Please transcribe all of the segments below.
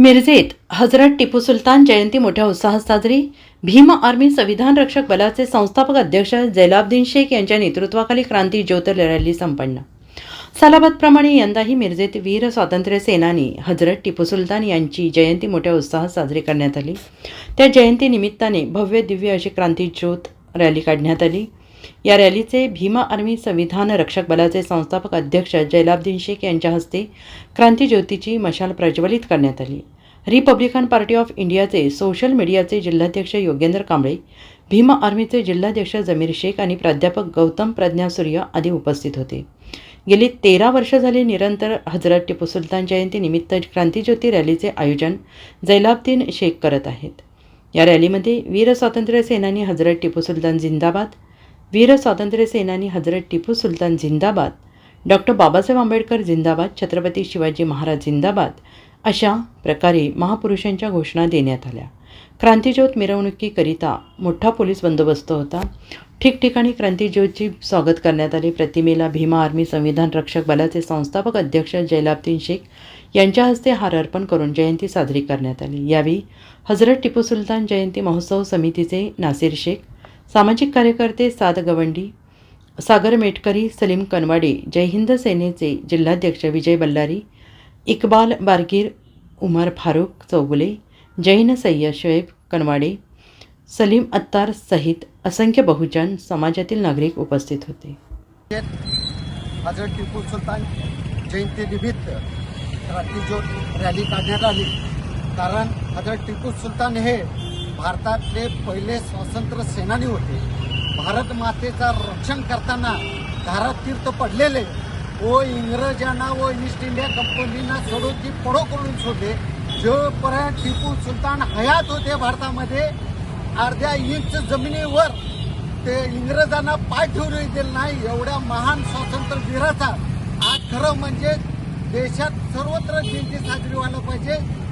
मिरजेत हजरत टिपू सुलतान जयंती मोठ्या उत्साहात साजरी. भीम आर्मी संविधान रक्षक बलाचे संस्थापक अध्यक्ष जैलाब्दीन शेख यांच्या नेतृत्वाखाली क्रांती ज्योत रॅली संपन्न. सालाबादप्रमाणे यंदाही मिरजेत वीर स्वातंत्र्य सेनानी हजरत टिपू सुलतान यांची जयंती मोठ्या उत्साहात साजरी करण्यात आली. त्या जयंतीनिमित्ताने भव्य दिव्य अशी क्रांती ज्योत रॅली काढण्यात आली. या रॅलीचे भीमा आर्मी संविधान रक्षक बलाचे संस्थापक अध्यक्ष जैलाब्दीन शेख यांच्या हस्ते क्रांती ज्योतीची मशाल प्रज्वलित करण्यात आली. रिपब्लिकन पार्टी ऑफ इंडियाचे सोशल मीडियाचे जिल्हाध्यक्ष योगेंद्र कांबळे भीमा आर्मीचे जिल्हाध्यक्ष जमीर शेख आणि प्राध्यापक गौतम प्रज्ञा सूर्य आदी उपस्थित होते. गेली तेरा वर्ष झाली निरंतर हजरत टिपू सुलतान जयंतीनिमित्त क्रांतीज्योती रॅलीचे आयोजन जैलाब्दीन शेख करत आहेत. या रॅलीमध्ये वीर स्वातंत्र्य सेनानी हजरत टिपू सुलतान जिंदाबाद वीर स्वातंत्र्य सेनानी हजरत टिपू सुलतान झिंदाबाद डॉक्टर बाबासाहेब आंबेडकर झिंदाबाद छत्रपती शिवाजी महाराज झिंदाबाद अशा प्रकारे महापुरुषांच्या घोषणा देण्यात आल्या. क्रांतीज्योत मिरवणुकीकरिता मोठा पोलीस बंदोबस्त होता. ठिकठिकाणी क्रांतीज्योतची स्वागत करण्यात आले. प्रतिमेला भीमा आर्मी संविधान रक्षक बलाचे संस्थापक अध्यक्ष जैलाब्दीन शेख यांच्या हस्ते हार अर्पण करून जयंती साजरी करण्यात आली. यावेळी हजरत टिपू सुलतान जयंती महोत्सव समितीचे नासिर शेख सामाजिक कार्यकर्ते साद गवंडी सागर मेटकरी सलीम कनवाडे जय हिंद सेनेचे जिल्हाध्यक्ष विजय बल्लारी इकबाल बारगीर उमर फारूक चौगुले जैन सय्यद शोएब कनवाडे सलीम अत्तार सहित असंख्य बहुजन समाजातील नागरिक उपस्थित होते. हजरत टिपू सुलतान जयंतीनिमित्त क्रांतीज्योत रॅली काढण्यात आली कारण हजरत टिपू सुलतान हे भारतातले पहिले स्वातंत्र्य सेनानी होते. भारत मातेचा रक्षण करताना धारात तीर्थ पडलेले. व इंग्रजांना व ईस्ट इंडिया कंपनीना सोडून ती पडो करून सोडले जोपर्यंत टिपू सुलतान हयात होते भारतामध्ये अर्ध्या इंच जमिनीवर ते इंग्रजांना पाय ठेवून दिले नाही एवढ्या महान स्वातंत्र्यवीराचा. आज खरं म्हणजे देशात सर्वत्र जयंती साजरी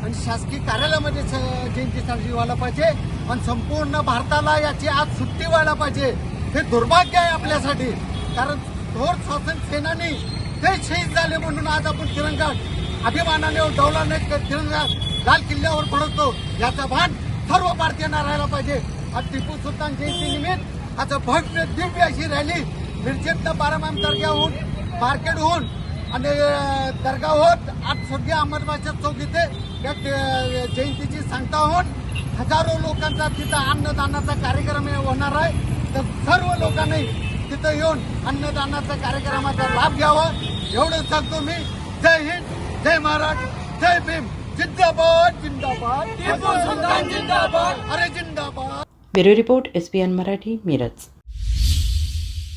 आणि शासकीय कार्यालयामध्ये स- जयंती साजरी व्हायला पाहिजे आणि संपूर्ण भारताला याची आज सुट्टी व्हायला पाहिजे. हे दुर्भाग्य आहे आपल्यासाठी. कारण थोर स्वातंत्र्य सेनानी ते शहीद झाले म्हणून आज आपण तिरंगा अभिमानाने डौलाने तिरंगा लाल किल्ल्यावर पडवतो याचा भान सर्व भारतीयांना राहायला पाहिजे. आज टिपू सुलतान जयंती निमित्त आज भव्य दिव्य अशी रॅली मिरजेतनं बारामाम दर्ग्याहून मार्केटहून आणि अं, दर्गाहून आज स्वर्गीय अहमदबादच्या चौक इथे या जयंतीची सांगता होऊन हजारो लोकांचा तिथं अन्नदानाचा कार्यक्रम हे होणार आहे. तर सर्व लोकांनी तिथं येऊन अन्नदानाचा कार्यक्रमाचा लाभ घ्यावा. एवढं सांगतो मी. जय हिंद जय महाराष्ट्र जय भीम. जिंदाबाद जिंदाबाद. जिंदाबाद. अरे जिंदाबाद. Bureau report S P N Marathi Miraj.